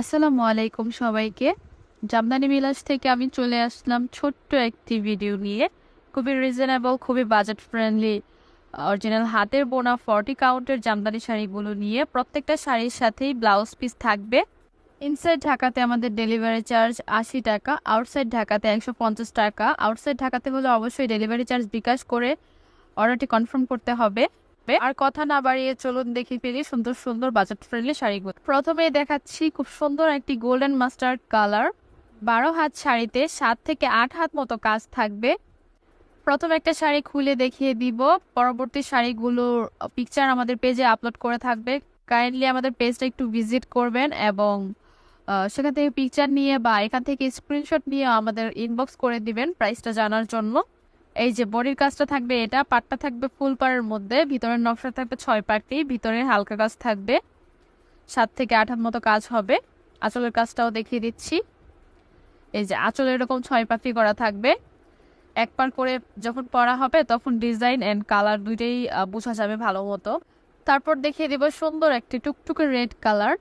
আসসালামু আলাইকুম সবাইকে। জামদানি বিলাস থেকে আমি চলে আসলাম ছোট্ট একটি ভিডিও নিয়ে। খুবই রিজনেবল খুবই বাজেট ফ্রেন্ডলি অরিজিনাল হাতের বোনা ফর্টি কাউন্টের জামদানি শাড়িগুলো নিয়ে। প্রত্যেকটা শাড়ির সাথেই ব্লাউজ পিস থাকবে। ইনসাইড ঢাকাতে আমাদের ডেলিভারি চার্জ আশি টাকা আউটসাইড ঢাকাতে একশো পঞ্চাশ টাকা। আউটসাইড ঢাকাতে হলে অবশ্যই ডেলিভারি চার্জ বিকাশ করে অর্ডারটি কনফার্ম করতে হবে। আর কথা না বাড়িয়ে চলুন দেখি ফেলি সুন্দর সুন্দর বাজেট ফ্রেন্ডলি শাড়িগুলো। প্রথমে দেখাচ্ছি খুব সুন্দর একটি গোল্ডেন মাস্টার্ড কালার বারো হাত শাড়িতে সাত থেকে আট হাত মতো কাজ থাকবে। প্রথম একটা শাড়ি খুলে দেখিয়ে দিব। পরবর্তী শাড়িগুলোর পিকচার আমাদের পেজে আপলোড করে থাকবে। কাইন্ডলি আমাদের পেজটা একটু ভিজিট করবেন এবং সেখান থেকে পিকচার নিয়ে বা এখান থেকে স্ক্রিনশট নিয়ে আমাদের ইনবক্স করে দিবেন প্রাইসটা জানার জন্য। এই যে বডির কাজটা থাকবে এটা পাটটা থাকবে ফুল পাড়ের মধ্যে, ভিতরের নকশা থাকবে ছয় পাটি ভিতরে হালকা কাজ থাকবে, সাত থেকে আট হাত মতো কাজ হবে। আঁচলের কাজটাও দেখিয়ে দিচ্ছি। এই যে আঁচলে এরকম ছয় পাটি করা থাকবে। এক পার করে যখন পরা হবে, তখন ডিজাইন অ্যান্ড কালার দুইটাই বোঝা যাবে ভালো মতো। তারপর দেখিয়ে দিব সুন্দর একটি টুকটুকে রেড কালার।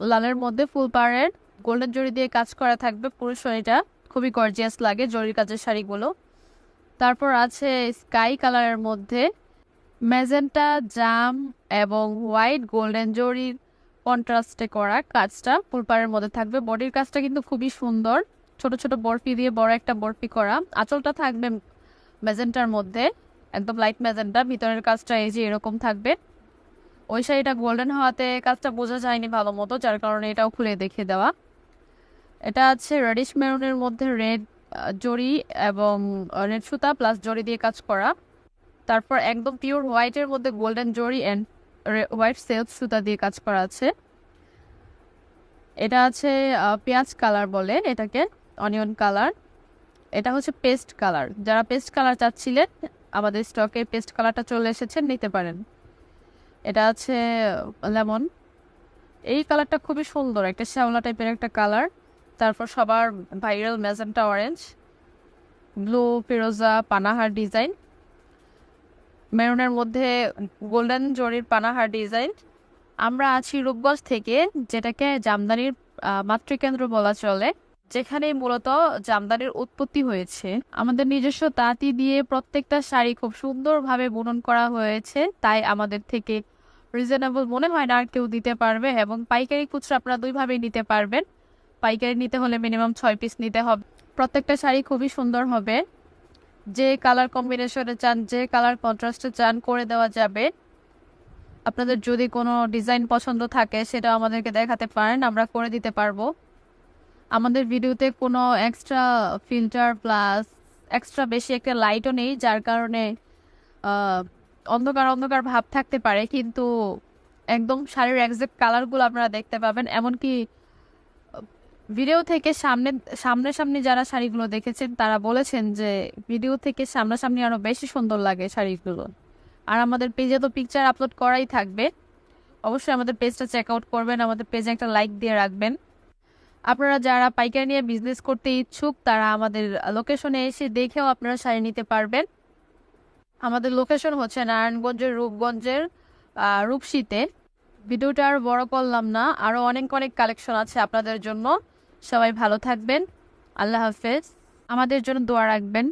লালের মধ্যে ফুল পাড়ের গোল্ডেন জরি দিয়ে কাজ করা থাকবে পুরো শাড়িটা খুবই গর্জিয়াস লাগে জরির কাজের শাড়িগুলো। তারপর আছে স্কাই কালারের মধ্যে ম্যাজেন্টা, জাম এবং হোয়াইট গোল্ডেন জরির কন্ট্রাস্টে করা কাজটা ফুলপাড়ের মধ্যে থাকবে। বডির কাজটা কিন্তু খুবই সুন্দর। ছোট ছোট বরফি দিয়ে বড় একটা বরফি করা। আঁচলটা থাকবে ম্যাজেন্টার মধ্যে। একদম লাইট ম্যাজেন্টা। ভিতরের কাজটা এই যে এরকম থাকবে। ওই শাড়িটা গোল্ডেন হওয়াতে কাজটা বোঝা যায়নি ভালো মতো যার কারণে এটাও খুলে দেখে দেওয়া। এটা আছে রেডিশ মেরুনের মধ্যে রেড জরি এবং রেড সুতা প্লাস জরি দিয়ে কাজ করা। তারপর একদম পিওর হোয়াইটের মধ্যে গোল্ডেন জরি অ্যান্ড হোয়াইট সেলফ সুতা দিয়ে কাজ করা আছে। এটা আছে পেঁয়াজ কালার বলে এটাকে অনিয়ন কালার এটা হচ্ছে পেস্ট কালার যারা পেস্ট কালার চাচ্ছিলেন, আমাদের স্টকে পেস্ট কালারটা চলে এসেছে, নিতে পারেন। এটা আছে লেমন এই কালারটা খুবই সুন্দর, একটা শ্যাওলা টাইপের একটা কালার তারপর সবার ভাইরাল ম্যাজেন্টা অরেঞ্জ ব্লু ফিরোজা পানাহার ডিজাইন মেরুনের মধ্যে গোল্ডেন জরির পানাহার ডিজাইন আমরা আছি রূপগঞ্জ থেকে, যেটাকে জামদানির মাতৃকেন্দ্র বলা চলে যেখানে মূলত জামদানির উৎপত্তি হয়েছে। আমাদের নিজস্ব তাঁতি দিয়ে প্রত্যেকটা শাড়ি খুব সুন্দরভাবে বুনন করা হয়েছে, তাই আমাদের থেকে রিজনেবল মনে হয় না আর কেউ দিতে পারবে এবং পাইকারি খুচরা আপনারা দুইভাবেই নিতে পারবেন। পাইকারি নিতে হলে মিনিমাম ছয় পিস নিতে হবে। প্রত্যেকটা শাড়ি খুবই সুন্দর হবে। যে কালার কম্বিনেশনে চান, যে কালার কন্ট্রাস্টে চান, করে দেওয়া যাবে। আপনাদের যদি কোনো ডিজাইন পছন্দ থাকে, সেটা আমাদেরকে দেখাতে পারেন, আমরা করে দিতে পারব। আমাদের ভিডিওতে কোনো এক্সট্রা ফিল্টার প্লাস এক্সট্রা বেশি একটা লাইটও নেই, যার কারণে অন্ধকার অন্ধকার ভাব থাকতে পারে, কিন্তু একদম শাড়ির একজ্যাক্ট কালারগুলো আপনারা দেখতে পাবেন। এমনকি ভিডিও থেকে সামনে, সামনাসামনি যারা শাড়িগুলো দেখেছেন, তারা বলেছেন যে ভিডিও থেকে সামনাসামনি আরও বেশি সুন্দর লাগে শাড়িগুলো। আর আমাদের পেজে তো পিকচার আপলোড করাই থাকবে। অবশ্যই আমাদের পেজটা চেক আউট করবেন, আমাদের পেজে একটা লাইক দিয়ে রাখবেন। আপনারা যারা পাইকারি নিয়ে বিজনেস করতে ইচ্ছুক, তারা আমাদের লোকেশনে এসে দেখেও আপনারা শাড়ি নিতে পারবেন। আমাদের লোকেশন হচ্ছে নারায়ণগঞ্জের রূপগঞ্জের রূপসীতে। ভিডিওটা আর বড় করলাম না আরও অনেক অনেক কালেকশন আছে আপনাদের জন্য। সবাই ভালো থাকবেন। আল্লাহ হাফেজ। আমাদের জন্য দোয়া রাখবেন।